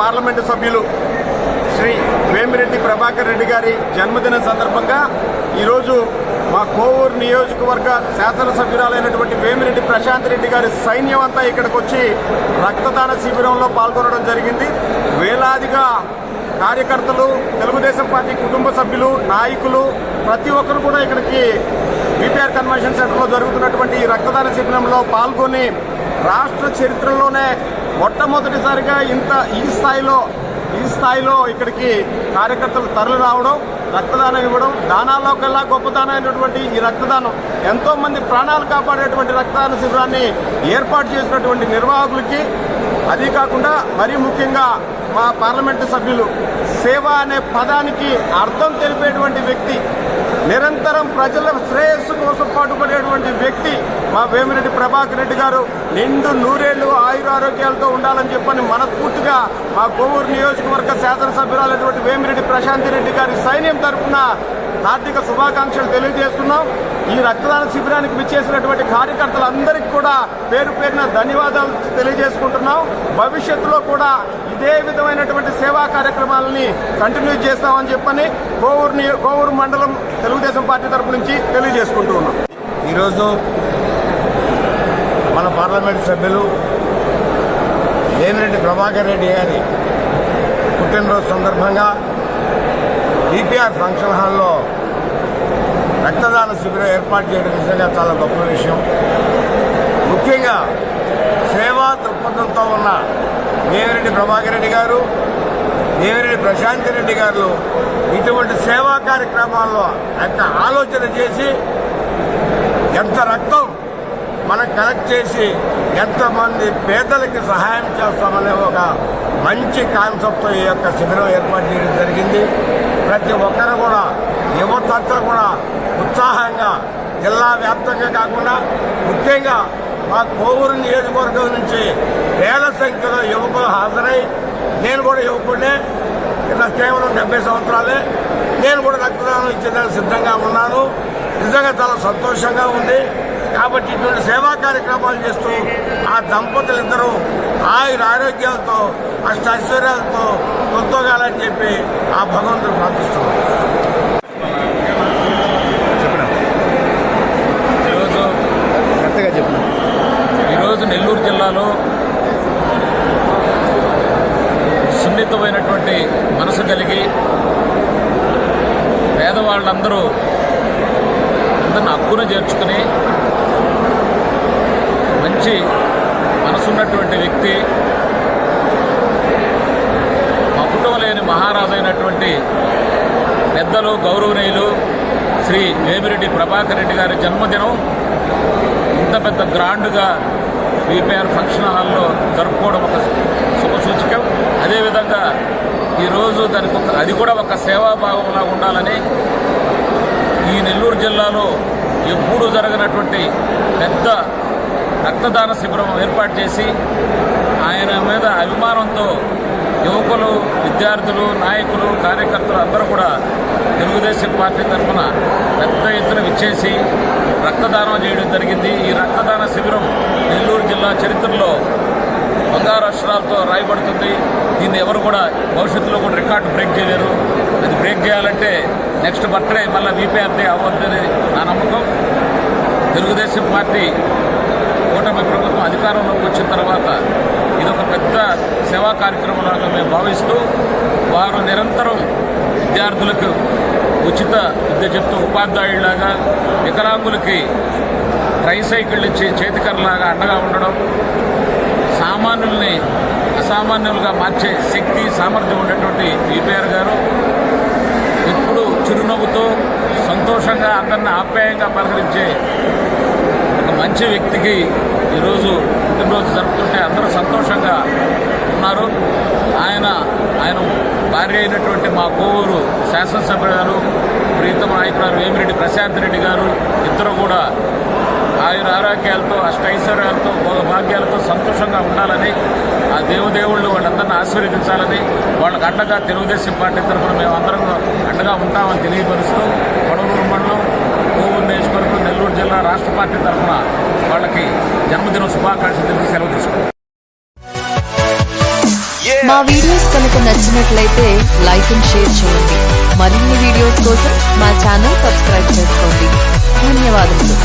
Parliament సభ్యులు శ్రీ వేమిరెడ్డి ప్రభాకర్ రెడ్డి గారి జన్మదిన సందర్భంగా ఈరోజు మా కోవూరు నియోజకవర్గ శాసనసభ్యురాలైనటువంటి వేమిరెడ్డి ప్రశాంత్ రెడ్డి గారి సైన్యం అంతా ఇక్కడికి వచ్చి రక్తదాన శిబిరంలో పాల్గొనడం జరిగింది. వేలాదిగా కార్యకర్తలు తెలుగుదేశం పార్టీ కుటుంబ సభ్యులు నాయకులు ప్రతి ఒక్కరు కూడా ఇక్కడికి బీపీఆర్ కన్వెన్షన్ సెంటర్లో జరుగుతున్నటువంటి ఈ రక్తదాన శిబిరంలో పాల్గొని రాష్ట్ర చరిత్రలోనే మొట్టమొదటిసారిగా ఇంత ఈ స్థాయిలో ఈ స్థాయిలో ఇక్కడికి కార్యకర్తలు తరలి రావడం రక్తదానం ఇవ్వడం దానాల్లో కల్లా గొప్పదానం అయినటువంటి ఈ రక్తదానం ఎంతో మంది ప్రాణాలు కాపాడేటువంటి రక్తదాన శిబిరాన్ని ఏర్పాటు చేసినటువంటి నిర్వాహకులకి అది కాకుండా మరీ ముఖ్యంగా మా పార్లమెంటు సభ్యులు సేవ అనే పదానికి అర్థం తెలిపేటువంటి వ్యక్తి నిరంతరం ప్రజల శ్రేయస్సు కోసం పాటుపడేటువంటి వ్యక్తి మా వేమిరెడ్డి ప్రభాకర్ రెడ్డి గారు. నిండు నూరేళ్ళు ఆయురారోగ్యాలతో ఉండాలని చెప్పని మనస్ఫూర్తిగా మా కోవూరు నియోజకవర్గ శాసనసభ్యురాలైనటువంటి వేమిరెడ్డి ప్రశాంతి రెడ్డి గారి సైన్యం తరఫున హార్దిక శుభాకాంక్షలు తెలియజేస్తున్నాం. ఈ రక్తదాన శిబిరానికి విచ్చేసినటువంటి కార్యకర్తలందరికీ కూడా పేరు పేరున ధన్యవాదాలు తెలియజేసుకుంటున్నాం. భవిష్యత్తులో కూడా ఇదే విధమైనటువంటి సేవా కార్యక్రమాలని కంటిన్యూ చేస్తామని చెప్పని కోవూరు గోవూరు కోవూరు మండలం తెలుగుదేశం పార్టీ తరపు నుంచి తెలియజేసుకుంటూ ఉన్నాం. ఈరోజు మన పార్లమెంట్ సభ్యులు వేమిరెడ్డి ప్రభాకర్ రెడ్డి గారి పుట్టినరోజు సందర్భంగా డిపిఆర్ ఫంక్షన్ హాల్లో రక్తదాన శిబిరం ఏర్పాటు చేయడం నిజంగా చాలా గొప్ప విషయం. ముఖ్యంగా సేవా వేమిరెడ్డి ప్రభాకర్ రెడ్డి గారు వేమిరెడ్డి ప్రశాంతి రెడ్డి గారు ఇటువంటి సేవా కార్యక్రమాల్లో ఎంత ఆలోచన చేసి ఎంత రక్తం మనం కలెక్ట్ చేసి ఎంతమంది పేదలకి సహాయం చేస్తామనే ఒక మంచి కాన్సెప్ట్తో ఈ యొక్క శిబిరం ఏర్పాటు చేయడం జరిగింది. ప్రతి ఒక్కరు కూడా యువతంతా కూడా ఉత్సాహంగా జిల్లా వ్యాప్తంగా కాకుండా ముఖ్యంగా మా కోవూరు నియోజకవర్గం నుంచి వేల సంఖ్యలో హాజరై నేను కూడా యువకుడినే. నాకు కేవలం డెబ్బై సంవత్సరాలే. నేను కూడా రక్తదానం ఇచ్చేదానికి సిద్ధంగా ఉన్నాను. నిజంగా చాలా సంతోషంగా ఉంది. కాబట్టి ఇటువంటి సేవా కార్యక్రమాలు చేస్తూ ఆ దంపతులిద్దరూ ఆయుర ఆరోగ్యాలతో అష్ట ఐశ్వర్యాలతో తొంతోగాలని చెప్పి ఆ భగవంతుడు ప్రార్థిస్తున్నాను ఈరోజు కరెక్ట్గా చెప్పిన ఈరోజు నెల్లూరు జిల్లాలో సున్నితమైనటువంటి మనసు కలిగి పేదవాళ్ళందరూ అందరిని హక్కును చేర్చుకుని మంచి మనసున్నటువంటి వ్యక్తి మకుటం లేని మహారాజు అయినటువంటి పెద్దలు గౌరవనీయులు శ్రీ వేమిరెడ్డి ప్రభాకర్ రెడ్డి గారి జన్మదినం ఇంత పెద్ద గ్రాండ్గా బీపీఆర్ ఫంక్షన్ హాల్లో జరుపుకోవడం ఒక శుభ అదేవిధంగా ఈరోజు దానికి ఒక అది కూడా ఒక సేవాభావంలా ఉండాలని ఈ నెల్లూరు జిల్లాలో ఎప్పుడూ జరగనటువంటి పెద్ద రక్తదాన శిబిరం ఏర్పాటు చేసి ఆయన మీద అభిమానంతో యువకులు విద్యార్థులు నాయకులు కార్యకర్తలు అందరూ కూడా తెలుగుదేశం పార్టీ తరఫున పెద్ద ఎత్తున విచ్చేసి రక్తదానం చేయడం జరిగింది. ఈ రక్తదాన శిబిరం నెల్లూరు జిల్లా చరిత్రలో బంగారు అక్షరాలతో రాయబడుతుంది. దీన్ని ఎవరు కూడా భవిష్యత్తులో కూడా రికార్డు బ్రేక్ చేయలేరు. అది బ్రేక్ చేయాలంటే నెక్స్ట్ బర్త్డే మళ్ళీ వీపీఆర్టీ అవ్వద్దని నా నమ్మకం. తెలుగుదేశం పార్టీ కూటమి ప్రభుత్వం అధికారంలోకి వచ్చిన తర్వాత ఇది ఒక పెద్ద సేవా కార్యక్రమంలాగా మేము భావిస్తూ వారు నిరంతరం విద్యార్థులకు ఉచిత విద్య చెప్తూ ఉపాధ్యాయులాగా వికలాంగులకి ట్రైసైకిళ్ళు ఇచ్చి చేతికర్రలాగా అండగా ఉండడం సామాన్యుల్ని అసామాన్యులుగా మార్చే శక్తి సామర్థ్యం ఉన్నటువంటి ఈపీఆర్ గారు ఇప్పుడు చిరునవ్వుతో సంతోషంగా అందరిని ఆప్యాయంగా పలకరించే ఒక మంచి వ్యక్తికి ఈరోజు పుట్టినరోజు జరుపుతుంటే అందరూ సంతోషంగా ఉన్నారు. ఆయన ఆయన భార్య అయినటువంటి మా కోవూరు శాసనసభ్యులు గారు ప్రీతమ నాయకురాలు వేమిరెడ్డి ప్రశాంత్ రెడ్డి గారు ఇద్దరు కూడా ఆయుర ఆరోగ్యాలతో అష్టైశ్వర్యాలతో భోగ భాగ్యాలతో సంతోషంగా ఉండాలని ఆ దేవదేవుళ్ళు వాళ్ళందరినీ ఆశీర్వదించాలని వాళ్ళకి అండగా తెలుగుదేశం పార్టీ తరఫున మేము అందరం అండగా ఉంటామని తెలియపరుస్తూ కొడవూరు మండలం కోవూరు నియోజకవర్గం నెల్లూరు జిల్లా రాష్ట్ర పార్టీ తరఫున వాళ్ళకి జన్మదిన శుభాకాంక్షలు తెలిపి సెలవు తీసుకుంటాం. మా వీడియోస్ కనుక నచ్చినట్లయితే లైక్ అండ్ షేర్ చేయండి. మరిన్ని వీడియోస్ కోసం మా ఛానల్ సబ్స్క్రైబ్ చేసుకోండి. ధన్యవాదములు.